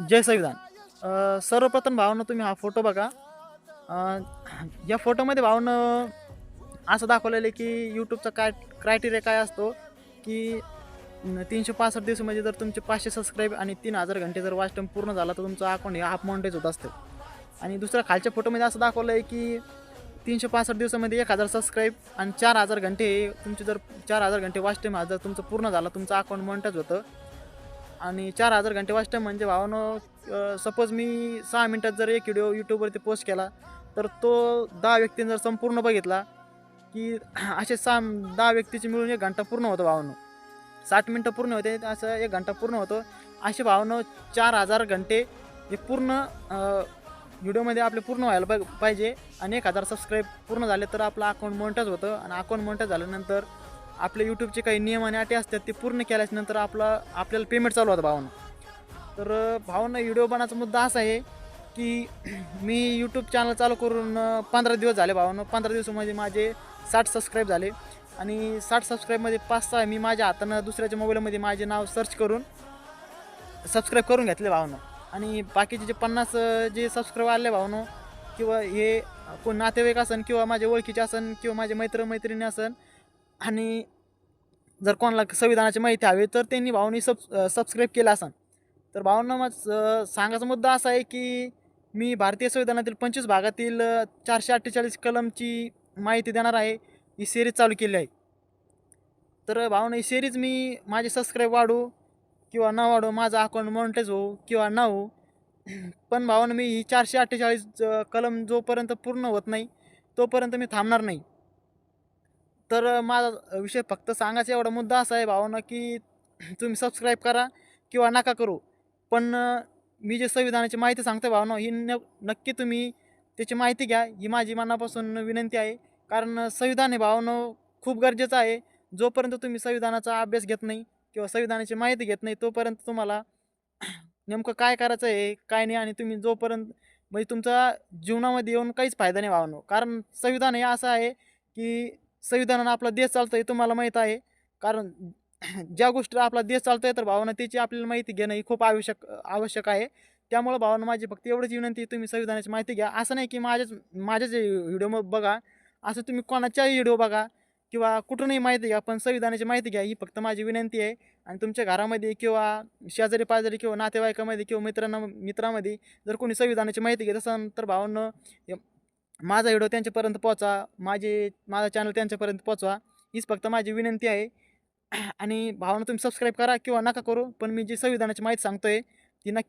जय संविधान. सर्वप्रथम भावनं तुम्ही हा फोटो बघा. या फोटोमध्ये भावनं असं दाखवलेलं आहे की यूट्यूबचा काय क्रायटेरिया काय असतो की तीनशे पासष्ट दिवस म्हणजे जर तुमचे पाचशे सबस्क्राईब आणि तीन हजार घंटे जर वॉच टाईम पूर्ण झाला तर तुमचं अकाउंट हे हाफ माउंटेज होत असतं. आणि दुसऱ्या खालच्या फोटोमध्ये असं दाखवलं आहे की तीनशे पासष्ट दिवसामध्ये एक हजार सबस्क्राईब आणि चार हजार घंटे हे तुमचे जर चार हजार घंटे वॉच टाईम हा जर तुमचं पूर्ण झाला तुमचं अकाउंट मॉनिटाईज होतं. आणि चार हजार घंटे वॉच टाईम म्हणजे भावानं सपोज मी सहा मिनटात जर एक व्हिडिओ यूट्यूबवरती पोस्ट केला तर तो दहा व्यक्तींनी जर संपूर्ण बघितला की असे सहा दहा व्यक्तीचे मिळून एक घंटा पूर्ण होतो भावानं. साठ मिनटं पूर्ण होते असं एक घंटा पूर्ण होतो. असे भावानं चार हजार घंटे हे पूर्ण व्हिडिओमध्ये आपले पूर्ण व्हायला पाहिजे. आणि एक हजार सबस्क्राईब पूर्ण झाले तर आपलं अकाउंट मोनिटाईज होतं. आणि अकाउंट मोनिटाईज झाल्यानंतर आपले यूट्यूबचे काही नियम आणि अटी असतात ते पूर्ण केल्याच्यानंतर आपला आपल्याला पेमेंट चालू होतं भावानं. तर भावना भावानं व्हिडिओ बनायचा मुद्दा असा आहे की मी यूट्यूब चॅनल चालू करून पंधरा दिवस झाले भावानं. पंधरा दिवसामध्ये म्हणजे माझे साठ सबस्क्राईब झाले. आणि साठ सबस्क्राईबमध्ये पाच सहा मी माझ्या हातानं दुसऱ्याच्या मोबाईलमध्ये माझे नाव सर्च करून सबस्क्राईब करून घेतले भावनं. आणि बाकीचे जे पन्नास जे सबस्क्राईब आले भावनं किंवा हे कोण नातेवाईक असन किंवा माझे ओळखीचे असन किंवा माझे मैत्र मैत्रिणी असन आणि जर कोणाला संविधानाची माहिती हवी तर त्यांनी भावनी सब सबस्क्राईब केलं असन. तर भावना मग सांगायचा मुद्दा असा आहे की मी भारतीय संविधानातील पंचवीस भागातील चारशे अठ्ठेचाळीस कलमची माहिती देणार आहे. ही सिरीज चालू केली आहे. तर भावना ही सिरीज मी माझे सबस्क्राईब वाढू किंवा न वाढू माझं अकाउंट मॉनिटाईज होऊ किंवा न होऊ पण भावानं मी ही चारशे अठ्ठेचाळीस कलम जोपर्यंत पूर्ण होत नाही तोपर्यंत मी थांबणार नाही. तर माझा विषय फक्त सांगायचा एवढा मुद्दा असा आहे भावना की तुम्ही सबस्क्राईब करा किंवा नका करू. पण मी जे संविधानाची माहिती सांगतो भावना ही न नक्की तुम्ही त्याची माहिती घ्या. ही माझी मनापासून विनंती आहे. कारण संविधान हे भावनं खूप गरजेचं आहे. जोपर्यंत तुम्ही संविधानाचा अभ्यास घेत नाही किंवा संविधानाची माहिती घेत नाही तोपर्यंत तुम्हाला नेमकं काय करायचं आहे काय नाही आणि तुम्ही जोपर्यंत म्हणजे तुमचा जीवनामध्ये येऊन काहीच फायदा नाही भावनो. कारण संविधान हे असं आहे की संविधानानं आपला देश चालतो हे तुम्हाला माहीत आहे. कारण ज्या गोष्टी आपला देश चालतोय तर भावना त्याची आपल्याला माहिती घेणं ही खूप आवश्यक आवश्यक आहे. त्यामुळं भावना माझी फक्त एवढीच विनंती आहे, तुम्ही संविधानाची माहिती घ्या. असं नाही की माझ्याच माझ्याच व्हिडिओ बघा. असं तुम्ही कोणाच्याही व्हिडिओ बघा किंवा कुठूनही माहिती घ्या पण संविधानाची माहिती घ्या ही फक्त माझी विनंती आहे. आणि तुमच्या घरामध्ये किंवा शेजारी पाजारी किंवा नातेवाईकामध्ये किंवा मित्रांना मित्रामध्ये जर कोणी संविधानाची माहिती घेत असेल तर भावांनो माझा व्हिडिओ त्यांच्यापर्यंत पोहोचा माझे माझा चॅनल त्यांच्यापर्यंत पोहोचवा. हीच फक्त माझी विनंती आहे. आणि भावना तुम्ही सबस्क्राईब करा किंवा नका करू पण मी जी संविधानाची माहिती सांगतो आहे ती नक्की